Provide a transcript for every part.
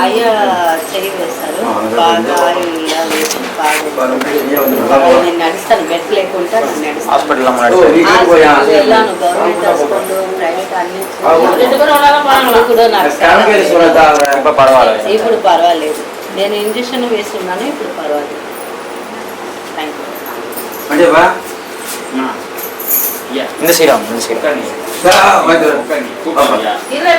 అయ్యా చెయ్యి వేస్తారు బాగా ఆయిల్ వేసి బాగా నేను హాస్పిటల్ వెళ్ళాను గవర్నమెంట్ హాస్పిటల్ ప్రైవేట్ అన్ని కూడా నాకు ఇప్పుడు పర్వాలేదు. నేను ఇంజక్షన్ వేస్తున్నాను ఇప్పుడు పర్వాలేదు. Thank you. இந்த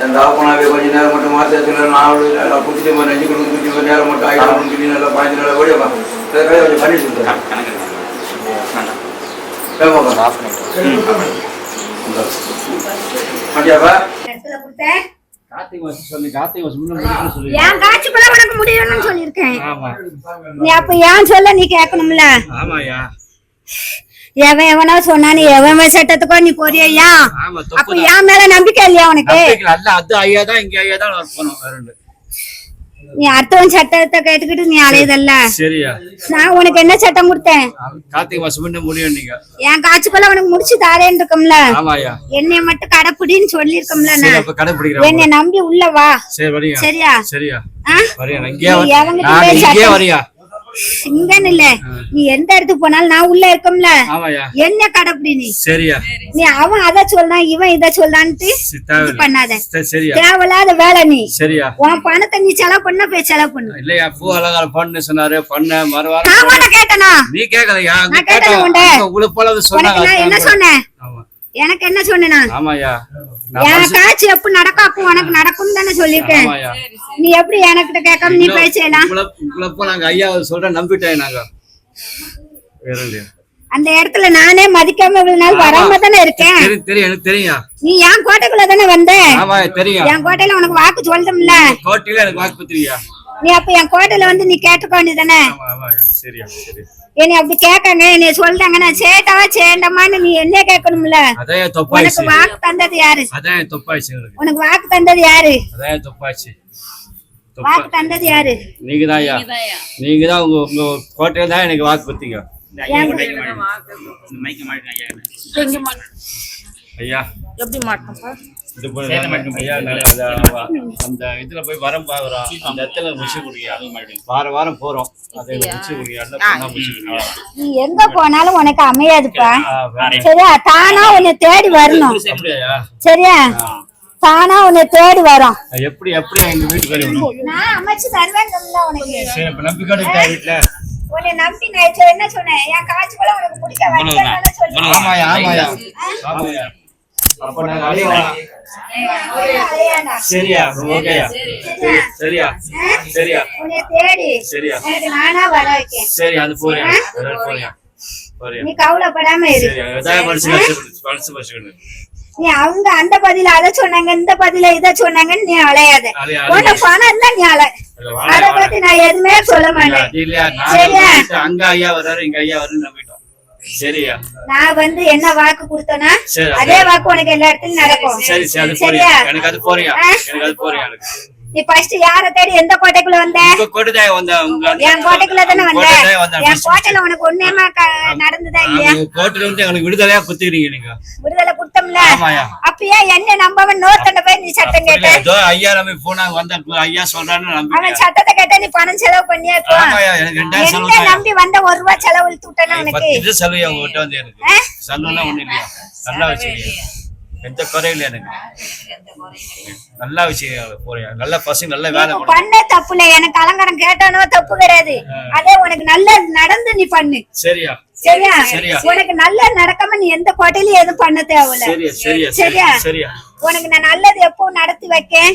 இந்த ஆப்பனாவே கொஞ்ச நேரம் மட்டும் மாசத்துல நாலு நல்லா குடிச்சிட்டு நெஞ்சு கொடுத்து குடிச்சு கொஞ்ச நேரம் மட்டும் ஆயிரம் குடிச்சு நல்லா பாஞ்சு நாள் ஓடியப்பா கொஞ்சம் பண்ணி சொல்லுறேன் சொல்லி சொல்லி. என் சொல்லியிருக்கேன். ஆமா. நீ அப்ப ஏன் சொல்ல நீ கேட்கணும்ல? ஆமாயா எவன் எவனோ சொன்னானு எவன் சட்டத்துக்கோ நீ போறியா அப்ப என் மேல நம்பிக்கை இல்லையா உனக்கு? அல்ல அது ஐயா தான் இங்க ஐயா தான் ஒர்க் பண்ணும் வேற ஒண்ணு. நீ அடுத்தவன் சட்டத்தை கேட்டுக்கிட்டு நீ அலையுதல்ல. சரியா. நான் உனக்கு என்ன சட்டம் கொடுத்தேன்? கார்த்திகை மாசம் முன்ன முடியும் நீங்க என் காட்சிக்குள்ள உனக்கு முடிச்சு தாரேன்னு இருக்கோம்ல. என்னைய மட்டும் கடைப்பிடின்னு நான். கடைபிடிக்கிறேன் என்னை நம்பி உள்ள வா. சரியா? சரியா. ஆ? வரியா? இங்கன்னு இல்ல நீ எந்த இடத்துக்கு போனாலும் நான் உள்ள இருக்கோம்ல. என்ன கடைப்பிடி நீ? சரியா. நீ அவன் அத சொல்றான் இவன் இத தேவையில்லை. பண்ணாத. தேவையில்லாத வேலை நீ. சரியா. உன் பணத்தை நீ செலவு பண்ண போய் செலவு பண்ணு. இல்லையா பூ அலங்காரம் பண்ணு சொன்னாரு பண்ண மறுவாரம் நான் உன்னை கேட்டனா? நீ. அங்க உங்களுக்கு போல என்ன சொன்னேன்? எனக்கு என்ன நான் என் காட்சி எப்ப நடக்கும் அப்ப உனக்கு நடக்கும் தானே ஆமாயா நீ எப்படி எனக்கிட்ட கேட்காம நீ பேசலாம்? நாங்க ஐயா சொல்ற நம்பிட்டேன் நாங்க. அந்த இடத்துல நானே மதிக்காம இவ்வளவு நாள் வராம தானே இருக்கேன். தெரியும் எனக்கு தெரியும் நீ என் கோட்டைக்குள்ள தானே வந்த? ஆமா தெரியும். என் கோட்டையில உனக்கு வாக்கு சொல்றோம்ல கோட்டில எனக்கு வாக்கு பத்திரியா நீ அப்ப என் கோட்டையில வந்து நீ கேட்டுக்க வேண்டியதானே என்னை அப்படி கேட்காங்க என்னை சொல்றாங்க நான் சேட்டாவா சேண்டமான்னு நீ என்ன கேட்கணும்ல? உனக்கு வாக்கு தந்தது யாரு? உனக்கு வாக்கு தந்தது யாரு? வாக்கு தந்தது யாரு? நீங்க தான் நீங்க தான் உங்க உங்க கோட்டையில தான் எனக்கு வாக்கு பத்தீங்க ஐயா எப்படி மாட்டோம்ப்பா இது அந்த- இதுல போய் வரம் பாக்குறோம் அந்த இடத்துல முடிச்சு குடியா. வார வாரம் போறோம். அதை முடிச்சு எங்க போனாலும் உனக்கு அமையாதுப்பா. சரியா? தானா உன்னை தேடி வரணும். சரியா? தானா உன்னை தேடி வரும். எப்படி எப்படி எங்க வீட்டுக்கு நான் அமைச்சு தருவேன் உனக்கு. சரி இப்ப நம்பிக்கை வீட்டுல? உன்னை நம்பி நான் என்ன சொன்னேன்? என் காட்சி கூட உனக்கு பிடிக்க வைக்கிறேன்னு சொன்னேன் ஆமாயா ஆமாயா ஆமாயா அப்ப நாங்க அலையாண்டா. சரியா? ஓகேயா? சரியா? சரியா? சரியா? சரி அது போறியா? போறியா? நீ கவலைப்படாம இரு. நீ அவங்க அந்த பதில அத சொன்னாங்க இந்த பதில இத சொன்னாங்கன்னு நீ அலையாத. உன்ன பணம் இல்ல நீ அலை. அத பத்தி நான் எதுவுமே சொல்ல மாட்டேன். சரியா? அங்க ஐயா வர்றாரு இங்க ஐயா சரியா? நான் வந்து என்ன வாக்கு கொடுத்தனா அதே வாக்கு உனக்கு எல்லா இடத்துலயும் நடக்கும். சரி சரி சரியா? எனக்கு அது போறியா? எனக்கு அது போறியா நீ ஃபர்ஸ்ட் யார தேடி எந்த கோட்டைக்குள்ள வந்த? கோட்டைதான் வந்த? என் கோட்டைக்குள்ள தானே வந்த? என் கோட்டையில உனக்கு ஒன்னேமா நடந்ததா இல்லையா? கோட்டையில வந்து எனக்கு விடுதலையா குத்துக்கிறீங்க நீங்க? கொடுத்தோம்ல ஆமாயா. அப்பயே என்ன நம்பாம நோத்தண்ட போய் நீ சட்டம் கேட்ட இதோ ஐயா நம்பி போனா வந்த ஐயா சொல்றான்னு அவன் சட்டத்தை கேட்ட நீ பணம் செலவு பண்ணியா இப்போ ஆமாயா எனக்கு ரெண்டாயிரம் என்ன நம்பி வந்த ஒரு ரூபாய் செலவு இழுத்து உனக்கு? இது செலவு உங்ககிட்ட வந்து எனக்கு? செலவுலாம் ஒண்ணு இல்லையா? நல்லா வச்சுக்கீங்க எந்த குறையும் இல்லை எனக்கு. நல்லா வச்சுக்கீங்க போறியா? நல்ல பசங்க நல்ல வேலை பண்ணு தப்புல எனக்கு அலங்காரம் கேட்டானோ தப்பு கிடையாது. அதே உனக்கு நல்ல நடந்து நீ பண்ணு. சரியா? சரியா. உனக்கு நல்ல நடக்காம நீ எந்த கோட்டையிலயும் எதுவும் பண்ண தேவையில்ல. சரியா உனக்கு நான் நல்லது எப்போ நடத்தி வைக்கேன்.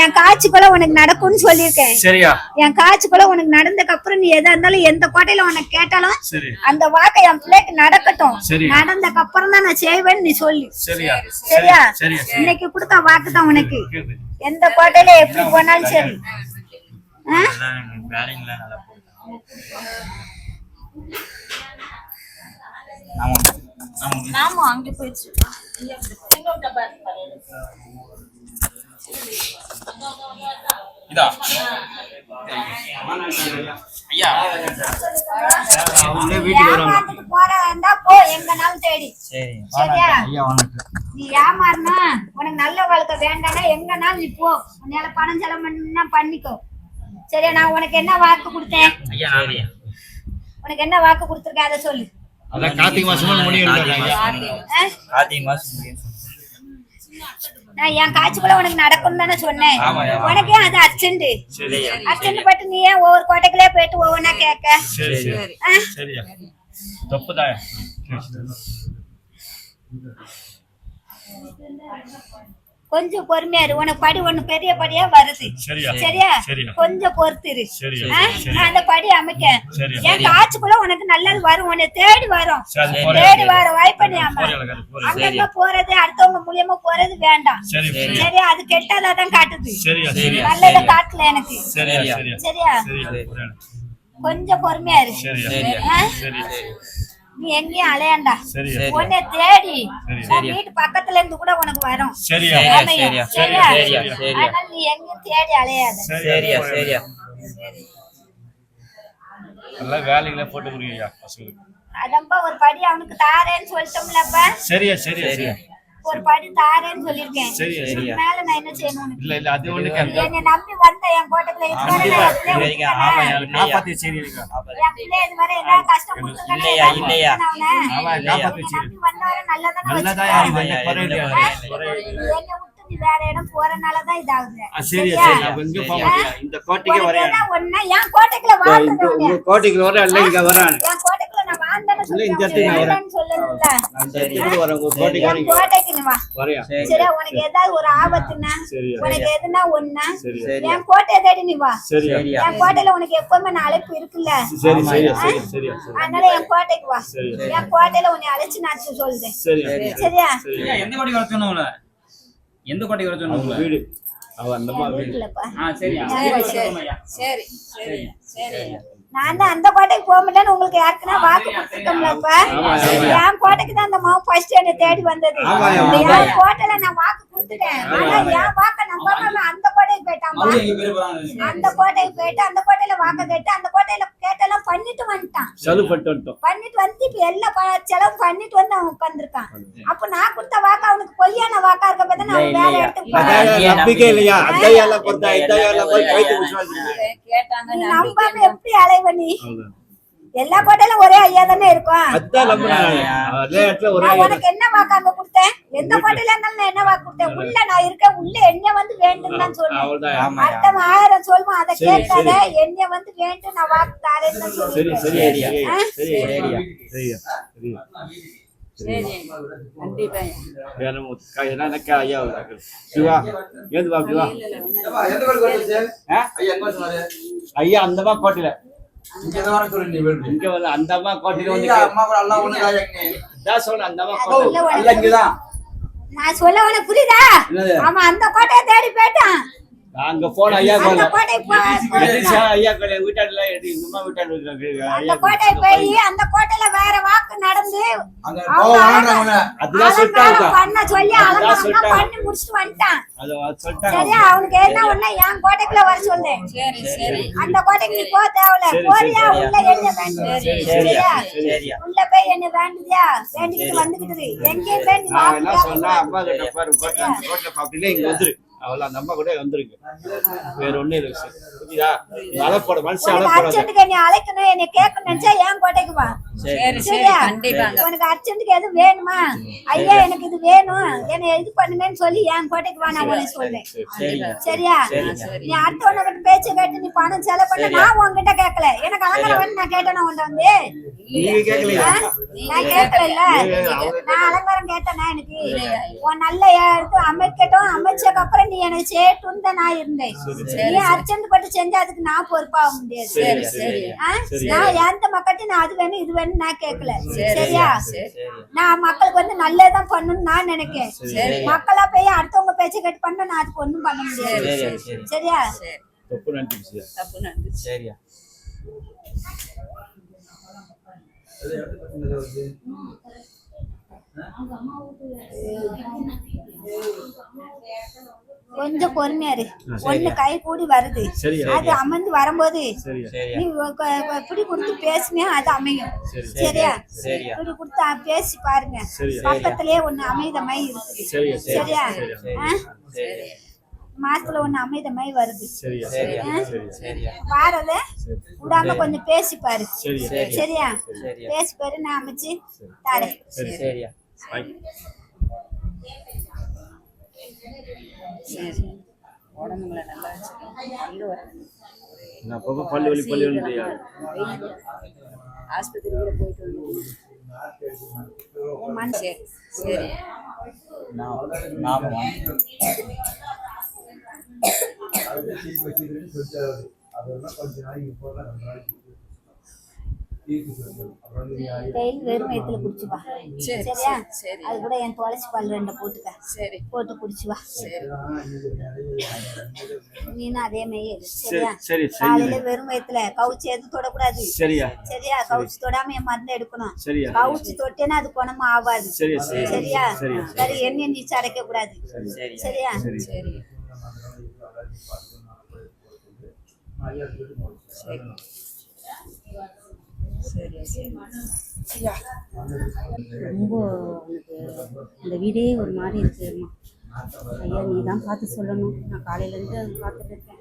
என் காட்சிக்குள்ள உனக்கு நடக்கும்னு சொல்லியிருக்கேன். சரியா. என் காட்சிக்குள்ள உனக்கு நடந்ததுக்கு அப்புறம் நீ எதா இருந்தாலும் எந்த கோட்டையில உனக்கு கேட்டாலும் அந்த வாக்கை என் பிள்ளைக்கு நடக்கட்டும். நடந்ததுக்கு அப்புறம் தான் நான் செய்வேன்னு நீ சொல்லு. சரியா. சரியா? சரியா சரி. இன்னைக்கு கொடுத்த வாக்கு தான் உனக்கு. எந்த கோட்டையில எப்படி போனாலும் சரி. ஆ? ஆமா. அங்கே போயிடுச்சு இதா? ஐயா. அவங்களே வீட்டுக்கு வருவாங்க. ஏமாந்துட்டு போறதா போ எங்கனாலும் தேடி. சரி ஐயா நீ ஏமாறினா உனக்கு நல்ல வாழ்க்கை வேண்டாம்னா எங்கனாலும் நீ போ. உன்னால பணம் செலவு பண்ணா பண்ணிக்கோ. சரியா? நான் உனக்கு என்ன வாக்கு கொடுத்தேன்? உனக்கு என்ன வாக்கு கொடுத்துருக்கேன் அதை சொல்லு. அதான் கார்த்திகை மாசமா? கார்த்திகை மாசம். நான் என் காட்சிக்குள்ள உனக்கு நடக்கும் தானே சொன்னேன். உனக்கே அது அர்ஜென்ட். சரியா அர்ஜென்ட் பட்டு நீ ஏன் ஒவ்வொரு கோட்டைக்குள்ளே போயிட்டு ஒவ்வொன்றா கேட்க? கொஞ்சம் பொறுமையா இரு. உனக்கு படி ஒண்ணு பெரிய படியா வருது. சரியா? கொஞ்சம் பொறுத்து இரு சரியா ஆ? நான் அந்த படி அமைக்க. சரியா. என் காட்சிக்குள்ள உனக்கு நல்லது வரும். உன்னை தேடி வரும். தேடி வர வாய்ப்பு நீ அங்கங்க போறது? அடுத்தவங்க மூலியமா போறது வேண்டாம். சரி சரியா சரியா? அது கெட்டதாதான் காட்டுது. நல்லத காட்டல எனக்கு. சரியா. கொஞ்சம் பொறுமையா இரு. சரியா. ஆ? சரியா. நீ எங்கேயும் அலையாண்டா. சரியா. உன்னை தேடி வீட்டு பக்கத்துல இருந்து கூட உனக்கு வரும். சரியா. ஆமையா? சரியா, சரியா. சரியா, சரியா. அதனால நீ எங்கேயும் தேடி அலையாத. சரியா சரியா. நல்லா வேலைகளை போட்டு ஐயா பசங்களுக்கு? அதம்பா ஒரு படி அவனுக்கு தாரேன்னு சொல்லிட்டோம்லப்பா சரியா சரியா சரியா. ஒரு படி தாரேன்னு சொல்லிருக்கேன். மேல நான் என்ன செய்யணும் உனக்கு? இல்ல இல்ல அது ஒண்ணு என்னை நம்பி வந்த என் கோட்டத்துல காப்பாத்தி இல்லையா, இல்லையா. காப்பாத்தி சரி வேற இடம் போறனாலதான் இதாகுது. சரி அப்ப இங்க போக முடியாது. இந்த கோட்டைக்கு வரையா என்ன ஒண்ணா, என் கோட்டைக்குள்ள இந்த வாழ்றது உங்க கோட்டைக்கு வர இல்ல இங்க வரான் என் கோட்டைக்குள்ள நான் வாழ்ந்தேன்னு இல்ல, இந்த இடத்துக்கு நான் வரேன். வேண்டாம்னு சொல்லணும்ல. நான் இந்த இடத்துக்கு வரேன் உங்க கோட்டைக்கு என் வரீங்க கோட்டைக்கு நீ வா. வரையா? சரியா உனக்கு ஏதாவது ஒரு ஆபத்துன்னா சரியா உனக்கு எதுனா ஒண்ணா என் கோட்டையை தேடி நீ வா. என் கோட்டையில உனக்கு எப்பவுமே நான் அழைப்பு இருக்குல்ல. சரி சரி அதனால என் கோட்டைக்கு வா. என் கோட்டையில உன்னை அழைச்சு நான் சொல்றேன். எந்த எந்த வீடு. அவ அந்த வீடு ஆ சரியா? சரி சரி சரி. நான் தான் அந்த கோட்டைக்கு போக மாட்டேன்னு உங்களுக்கு யாருக்குன்னா வாக்கு கொடுத்துருக்கோம்லப்பா ஆமா, ஆமா. என் கோட்டைக்கு தான் அந்த மாவு ஃபர்ஸ்ட் என்னை தேடி வந்தது. என் கோட்டையில நான் வாக்கு கொடுத்துட்டேன். ஆனா என் வாக்க நம்பாம அந்த கோட்டைக்கு போறாங்க அந்த கோட்டைக்கு போயிட்டு அந்த கோட்டையில வாக்க கேட்டு அந்த கோட்டையில கேட்டெல்லாம் பண்ணிட்டு வந்துட்டான். பண்ணிட்டு வந்து இப்ப எல்லா செலவு பண்ணிட்டு வந்து அவன் உட்கார்ந்துருக்கான். அப்ப நான் கொடுத்த வாக்கு அவனுக்கு பொய்யான வாக்கா இருக்க பார்த்தா நான் வேற இடத்துக்கு நம்பிக்கை இல்லையா? கேட்டாங்க நம்பாம எப்படி அலைவ நீ எல்லா கோட்டையிலும் ஒரே ஐயா தானே இருக்கும். நான் உனக்கு என்ன வாக்கு அங்க கொடுத்தேன்? எந்த கோட்டையில இருந்தாலும் நான் என்ன வாக்கு கொடுத்தேன்? உள்ள நான் இருக்கேன். உள்ள என்ன வந்து வேண்டும் தான் ஆமா அர்த்தம் ஆயிரம் சொல்லுவோம் அதை கேட்காத என்ன வந்து வேண்டும் நான் வாக்கு தாரேன்னு எனக்கு ஐயா. சிவா. ஏது வா சிவா. ஏப்பா, எந்த கோயிலுக்கு வந்துச்சு? ஆ? ஐயா, எங்க வர சொன்னாரு? ஐயா அந்த அம்மா கோட்டையில. அந்த அம்மா கோட்டையில வந்து அம்மா கூட அந்த இங்கதான். நான் சொல்ல உனக்கு புரியுதா? ஆமா அந்த கோட்டையை தேடி போயிட்டான். அங்க போன ஐயா அந்த கோயில ஐயா கோயில வீட்டாடுல கோட்டை போய் அந்த கோட்டையில வேற வாக்கு நடந்து அவங்க சொல்லிட்டாங்க அலங்காரம் பண்ண சொல்லி சொல்லிட்டாங்க. பண்ணி முடிச்சுட்டு வந்துட்டான். அவனுக்கு என்ன ஒண்ணு? என் கோட்டைக்குள்ள வர சொல்லு. சரி சரி. அந்த கோட்டைக்கு நீ போ தேவையில்ல. சரி, போறியா? சரி, உள்ள என்ன வேண்டும் சரி, சரியா? சரியா. உள்ள போய் என்ன வேண்டுதியா வேண்டிக்கிட்டு வந்துகிட்டு இரு. எங்கேயும் போய் நீ நான் என்ன வாக்கு சொன்னா அம்மா கிட்ட பாரு கோட்டை அந்த கோட்டை அப்படின்னா இங்க வந்துரு. அவள அந்த அம்மா கூட வந்துருங்க வேற ஒண்ணும் இல்லை விஷயம். புரியுதா? நீ உனக்கு அலப்போடாத அர்ஜென்ட்டுக்கு என்னை அழைக்கணும் என்னை கேட்கணும் நினைச்சா என் கோட்டைக்கு வா? சரி சரி சரியா? உனக்கு அர்ஜென்ட்டுக்கு எது வேணுமா? ஐயா எனக்கு இது வேணும். என்னை இது பண்ணுங்கன்னு சொல்லி என் கோட்டைக்கு வா நான் உனக்கு சொல்றேன். சரியா? நீ அடுத்தவன கிட்ட பேச்சு கேட்டு நீ பணம் செலவு பண்ண நான் உன்கிட்ட கேட்கல. எனக்கு அலங்காரம் வந்து நான் கேட்டேனா உன்ட்ட வந்து? நான் கேட்கல நான் அலங்காரம் கேட்டேனா எனக்கு? உன் நல்ல எடுத்து அமைக்கட்டும். அமைச்சதுக்கு அப்புறம் நீ எனக்கு சேட்டுன்னு தான் நான் இருந்தேன். நீ அர்ஜென்ட் பட்டு செஞ்சா அதுக்கு நான் பொறுப்பாக முடியாது. சரி சரி ஆ? நான் எந்த மக்கள்கிட்ட நான் அது வேணும் இது வேணும் நான் கேட்கல. சரியா? நான் மக்களுக்கு வந்து நல்லதான் பண்ணணும்னு நான் நினைக்கிறேன் சரி. மக்களா போய் அடுத்தவங்க பேச்சை கேட்டு பண்ண நான் அதுக்கு ஒண்ணும் பண்ண முடியாது. சரியா சரி சரியா சரி. தப்பு நினைச்சு தப்பு நடந்துச்சு. சரியா? கொஞ்சம் பொறுமையா இரு. ஒண்ணு கை கூடி வருது. சரி. அது அமர்ந்து வரும்போது நீ ஒ- கொ- கொ- பிடி கொடுத்து பேசினியா அது அமையும். சரி. சரியா? சரியா. பிடி கொடுத்து பேசி பாருங்க. பக்கத்திலேயே ஒண்ணு அமைதமாய் இருக்குது. சரியா மாசத்துல ஒண்ணு அமைதமாய் வருது. பாரத விடாம கொஞ்சம் பேசி பாரு. சரியா. பேசி பாரு நான் அமைச்சு தரேன். சரி. சரியா. பாய் உடம்புங்களை நல்லா வச்சுக்கணும். நான் அப்பப்போ பல்லு வலி பல்லு வலியா ஆஸ்பத்திரி கூட போயிட்டு வந்து மனசு சரி. நான் நாமமா டெய்லி வெறும் வயிற்றுல குடிச்சு வா. சரி, சரியா? சரி. அது கூட என் துளசி பால் ரெண்டு போட்டுக்க. சரி. போட்டு குடிச்சு வா. சரி. நீனும் அதே மாதிரி சரியா? சரி காலையில வெறும் வயிற்றுல கவுச்சி எதுவும் தொடக்கூடாது. சரியா? சரியா? கவுச்சி தொடாம என் மருந்து எடுக்கணும். சரியா? கவுச்சி தொட்டேன்னா அது குணமா ஆகாது சரியா? சரி எண்ணெய் நீ சரைக்க கூடாது. சரியா சரியா? சரி சரி. சரி. சரி. ரொம்ப உனக்கு அந்த வீடே ஒரு மாதிரி இருக்குமா ஐயா நீ தான் பார்த்து சொல்லணும். நான் காலையிலேருந்து பார்த்துட்டு இருக்கேன்.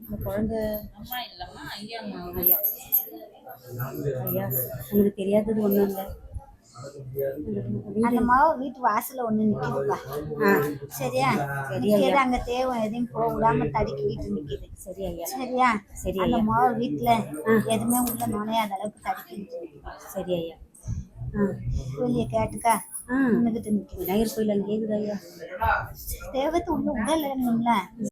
இந்த குழந்தை ஐயா ஐயா உனக்கு தெரியாதது ஒன்றும் இல்லை. அந்த மாவு வீட்டு வாசல்ல ஒண்ணு நிக்குதுப்பா. சரியா? நிக்கிது அங்க தேவை எதையும் போக விடாம தடுக்கிட்டு நிக்குது. சரி ஐயா. சரியா? சரி அந்த. மாவு வீட்டுல எதுவுமே உள்ள நுழையாத அளவுக்கு தடுக்கிட்டு சரி ஐயா. வெளிய கேட்டுக்கா. நின்னுகிட்டு நிக்குது விநாயகர் கோயில் அங்கே கேக்குது ஐயா? தேவத்து உள்ள உடல் இல்லைங்களா?